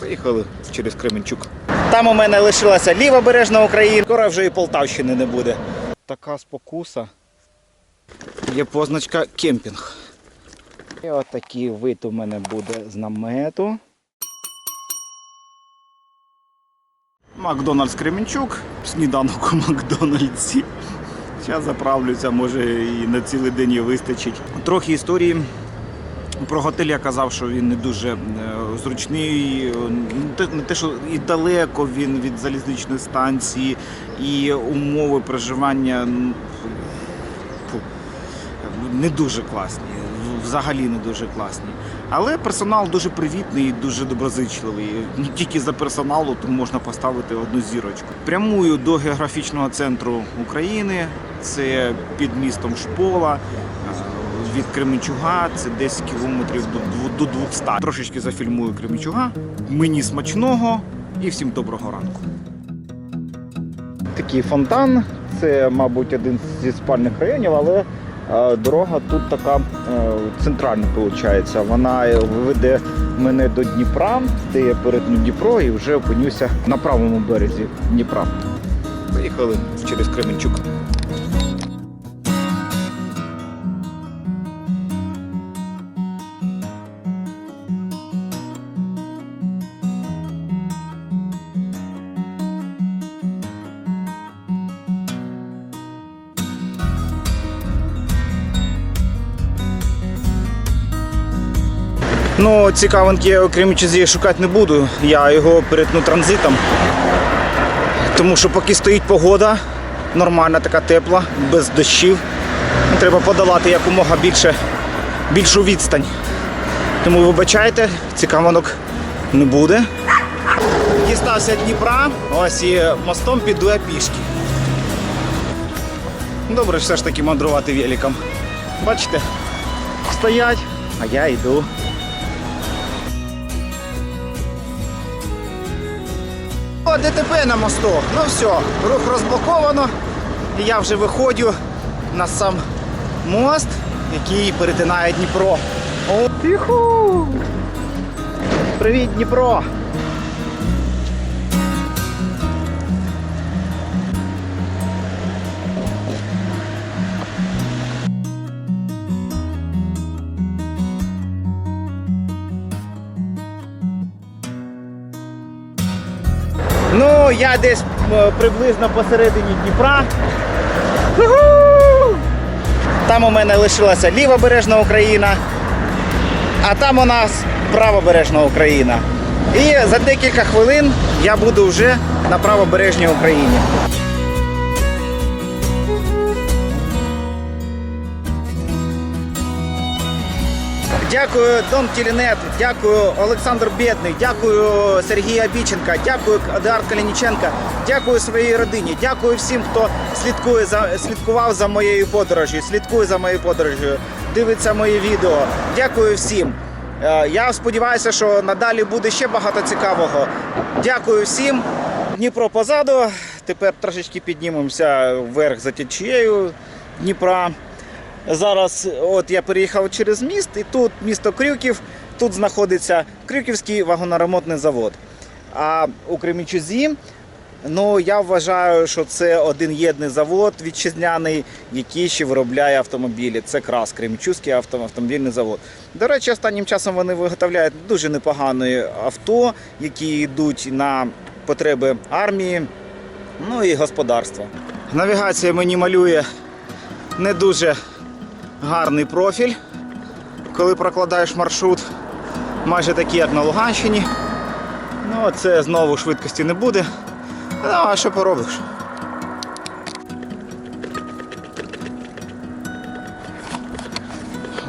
Поїхали через Кременчук. Там у мене лишилася лівобережна Україна, скоро вже і Полтавщини не буде. Така спокуса. Є позначка кемпінг. І отакий вид у мене буде з намету. Макдональдс Кременчук, сніданок у Макдональдсі. Зараз заправлюся, може і на цілий день і вистачить. Трохи історії. Про готель я казав, що він не дуже е, зручний, е, не те- що і далеко він від залізничної станції, і умови проживання не дуже класні, взагалі не дуже класні. Але персонал дуже привітний і дуже доброзичливий. Не тільки за персоналу тут можна поставити одну зірочку. Прямую до географічного центру України, це під містом Шпола. Від Кременчуга це десь кілометрів до до 200. Трошечки зафільмую Кременчуга. Мені смачного і всім доброго ранку. Такий фонтан. Це, мабуть, один зі спальних районів, але е, дорога тут така е, центральна виходить. Вона веде мене до Дніпра, де я перетну Дніпро і вже опинюся на правому березі Дніпра. Поїхали через Кременчук. Ну, цікавинки я окрім чизі шукати не буду. Я його перетну транзитом. Тому що поки стоїть погода, нормальна, така тепла, без дощів. Треба подолати якомога більше, більшу відстань. Тому вибачайте, цікавинок не буде. Дістався Дніпра, ось і мостом піду я пішки. Добре, все ж таки мандрувати великом. Бачите, стоять, а я йду. ДТП на мосту. Ну все, рух розблоковано. І я вже виходжу на сам мост, який перетинає Дніпро. О! Привіт, Дніпро! Ну, я десь приблизно посередині Дніпра. Там у мене лишилася лівобережна Україна, а там у нас правобережна Україна. І за декілька хвилин я буду вже на правобережній Україні. Дякую Дон Тілінет, дякую Олександр Бєдний, дякую Сергій Абіченка, дякую Едуард Калініченка, дякую своїй родині, дякую всім, хто слідкує за слідкував за моєю подорожю, слідкує за моєю подорожю, дивиться мої відео. Дякую всім. Е, Я сподіваюся, що надалі буде ще багато цікавого. Дякую всім. Дніпро позаду. Тепер трошечки піднімемося вверх за течією Дніпра. Зараз от я переїхав через міст, і тут місто Крюків, тут знаходиться Крюківський вагоноремонтний завод. А у Кременчузі, ну я вважаю, що це один єдиний завод вітчизняний, який ще виробляє автомобілі. Це крас Кременчузький авто- автомобільний завод. До речі, останнім часом вони виготовляють дуже непогані авто, які йдуть на потреби армії, ну і господарства. Навігація мені малює не дуже гарний профіль, коли прокладаєш маршрут, майже такий, як на Луганщині. Ну, це знову швидкості не буде. Ну, а що поробиш?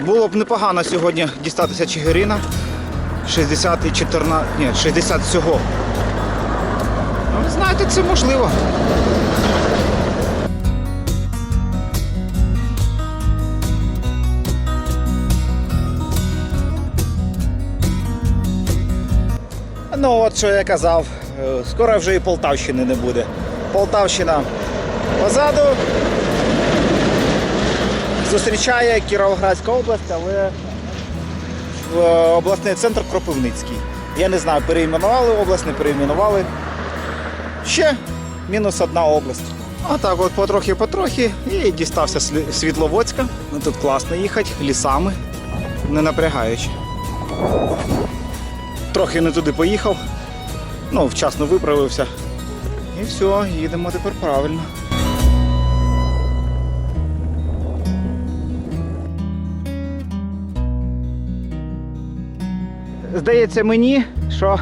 Було б непогано сьогодні дістатися Чигирина. 60 і 14, ні, 60 всього. Ну, знаєте, це можливо. Ну, от що я казав, е, скоро вже і Полтавщини не буде. Полтавщина позаду. Зустрічає Кіровоградська область, але е, обласний центр Кропивницький. Я не знаю, переіменували область, не переіменували. Ще мінус одна область. А так от потрохи-потрохи і дістався Світловодська. Ну, Тут класно їхати, лісами, не напрягаючи. Трохи не туди поїхав, ну, вчасно виправився. І все, їдемо тепер правильно. Здається мені, що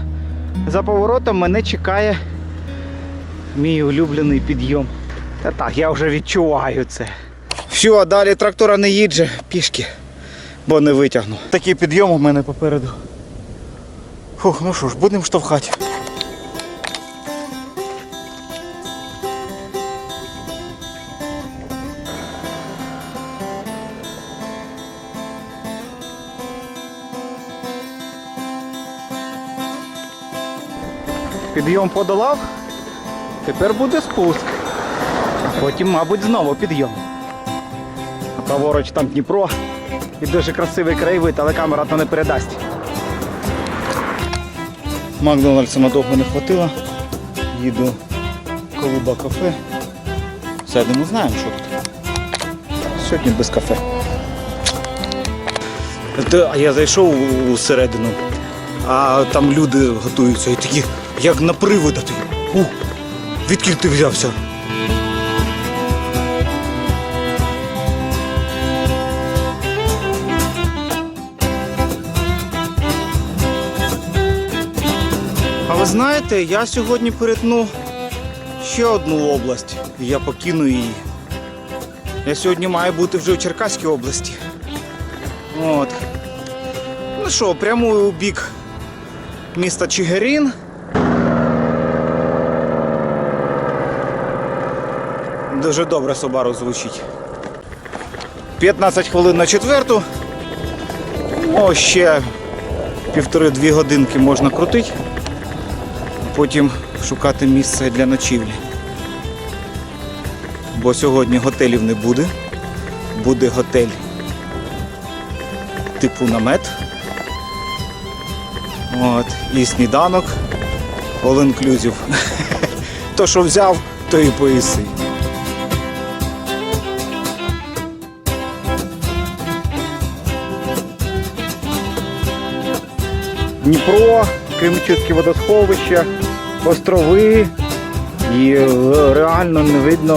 за поворотом мене чекає мій улюблений підйом. Та так, я вже відчуваю це. Все, далі трактора не їдже пішки, бо не витягну. Такий підйом у мене попереду. Фух, ну що ж, будемо штовхати. Підйом подолав, тепер буде спуск. А потім, мабуть, знову підйом. Праворуч там Дніпро і дуже красивий краєвид, але камера то не передасть. Макдональдса надовго не хватило. Їду в Колуба кафе. Сядемо, знаємо, що тут. Сьогодні без кафе. А я зайшов усередину, а там люди готуються і такі, як на привода ти. У, відкіль ти взявся? Ви знаєте, я сьогодні перетну ще одну область. і Я покину її. Я сьогодні маю бути вже в Черкаській області. От. Ну що, прямую у бік міста Чигирин. Дуже добре Собару звучить. 15 хвилин на четверту. О, ще півтори-дві годинки можна крутити. Потім шукати місце для ночівлі. Бо сьогодні готелів не буде. Буде готель типу намет. От, і сніданок all inclusive. То, що взяв, то і поїси. Дніпро, Кременчуцьке водосховище, острови. І е, реально не видно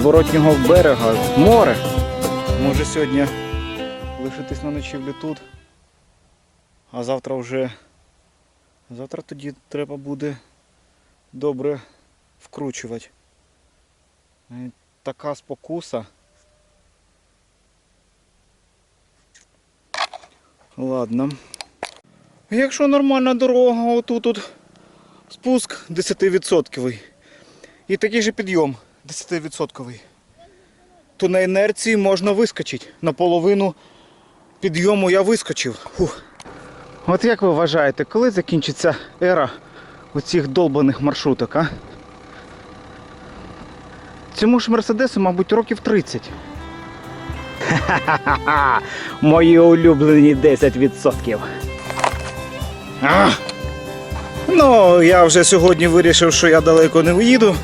зворотнього берега. Море. Може сьогодні лишитись на ночівлю тут. А завтра вже. Завтра тоді треба буде добре вкручувати. Е, Така спокуса. Ладно. Якщо нормальна дорога, отут тут спуск 10%. І такий же підйом 10%. То на інерції можна вискочити. Наполовину підйому я вискочив. Фух. От як ви вважаєте, коли закінчиться ера оцих долбаних маршруток, а? Цьому ж мерседесу, мабуть, років 30. Ха-ха-ха! Мої улюблені 10%. А! Ну, я вже сьогодні вирішив, що я далеко не уїду.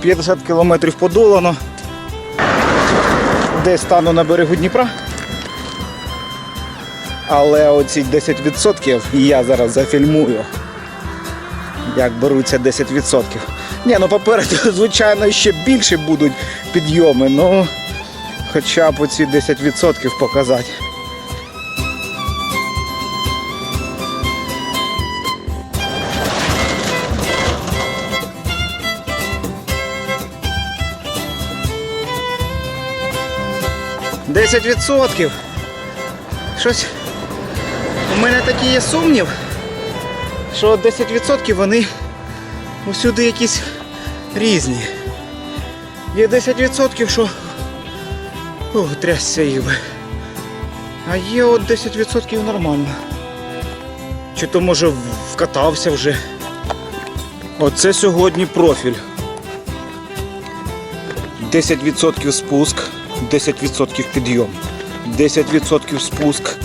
50 кілометрів подолано. Десь стану на берегу Дніпра. Але оці 10% я зараз зафільмую. Як беруться 10%. Ні, ну попереду, звичайно, ще більше будуть підйоми, ну хоча б оці 10% показати. Десять відсотків. Щось у мене такий є сумнів, що 10% вони усюди якісь різні. Є 10%, що Ох, трясся їби. А є от 10% нормально. Чи то може вкатався вже. Оце сьогодні профіль. 10% спуск, 10% підйом. 10% спуск,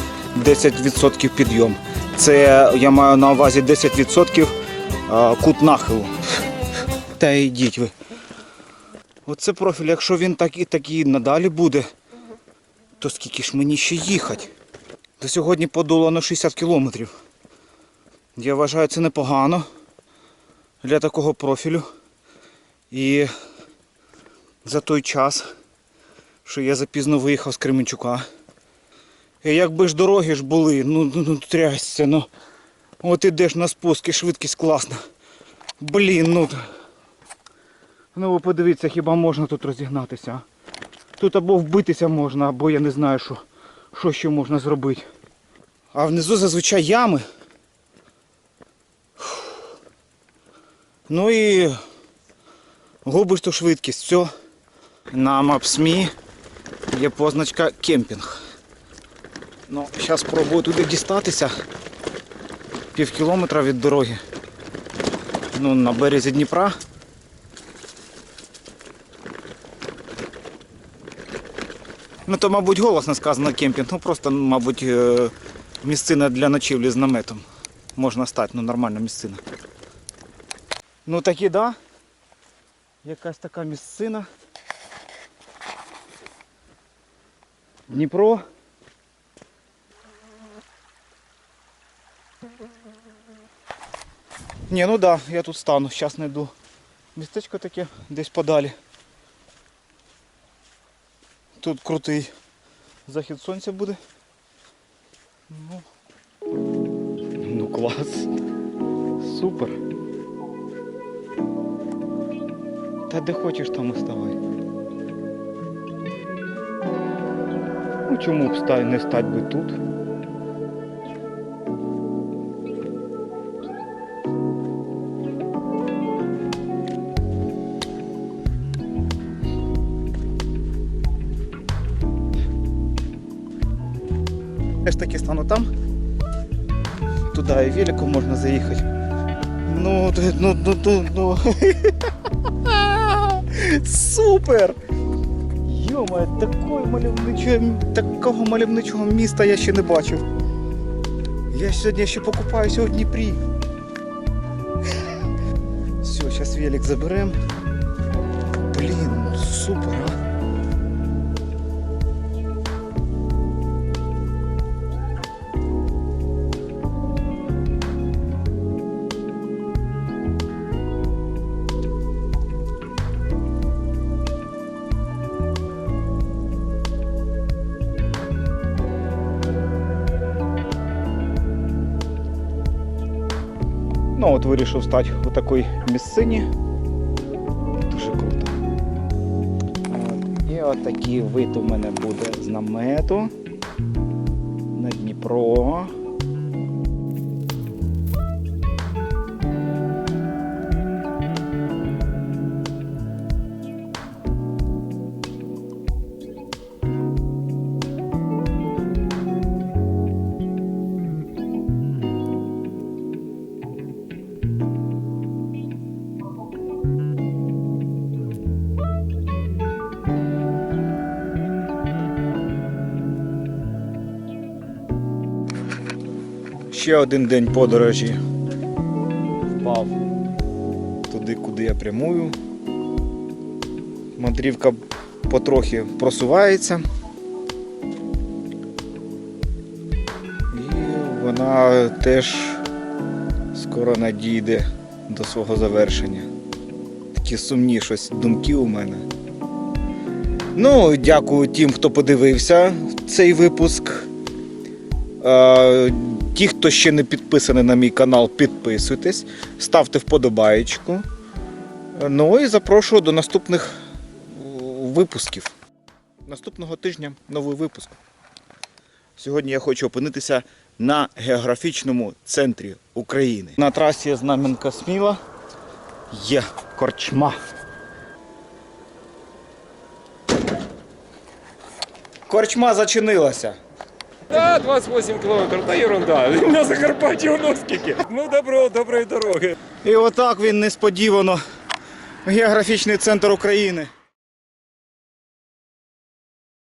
10% підйом. Це я маю на увазі 10% кут нахилу. Та йдіть ви. Оце профіль, якщо він так і так і надалі буде, то скільки ж мені ще їхати? До сьогодні подуло на 60 кілометрів. Я вважаю, це непогано для такого профілю. І за той час, що я запізно виїхав з Кременчука. І якби ж дороги ж були, ну, ну, ну трясся, ну. От ідеш на спуск і швидкість класна. Блін, ну. Ну ви подивіться, хіба можна тут розігнатися. Тут або вбитися можна, або я не знаю, що, що ще можна зробити. А внизу зазвичай ями. Ну і губиш ту швидкість, все. На Maps.me є позначка кемпінг. Ну, зараз спробую туди дістатися. Пів кілометра від дороги. Ну, на березі Дніпра. Ну то, мабуть, голосно сказано кемпінг. Ну просто, мабуть, е, місцина для ночівлі з наметом. Можна стати, ну нормальна місцина. Ну такі, да. Якась така місцина. Дніпро. Ні, ну да, я тут стану, зараз знайду. Містечко таке десь подалі. Тут крутий захід сонця буде. Ну, ну клас. Супер. Та де хочеш там і ставай. Чому б не стать би тут? Я ж таки стану там. Туди і великом можна заїхати. Ну, ну, ну, ну, ну. Супер! Йома, такої мальовничого, такого мальовничого міста я ще не бачив. Я сьогодні ще покупаюся у Дніпрі. Все, зараз велик заберемо. Блін, супер, а. От вирішив стати у такій місцині. Дуже круто. От. І отакий вид у мене буде з намету на Дніпро. Ще один день подорожі впав туди, куди я прямую. Мандрівка потрохи просувається. І вона теж скоро надійде до свого завершення. Такі сумні щось думки у мене. Ну, дякую тим, хто подивився цей випуск. Ті, хто ще не підписаний на мій канал, підписуйтесь, ставте вподобаєчку. Ну і запрошую до наступних е, випусків. Наступного тижня новий випуск. Сьогодні я хочу опинитися на географічному центрі України. На трасі Знам'янка Сміла є корчма. Корчма зачинилася. Да, 28 кілометрів, та ерунда. На Закарпатті воно скільки. Ну добро, доброї дороги. І отак він несподівано. Географічний центр України.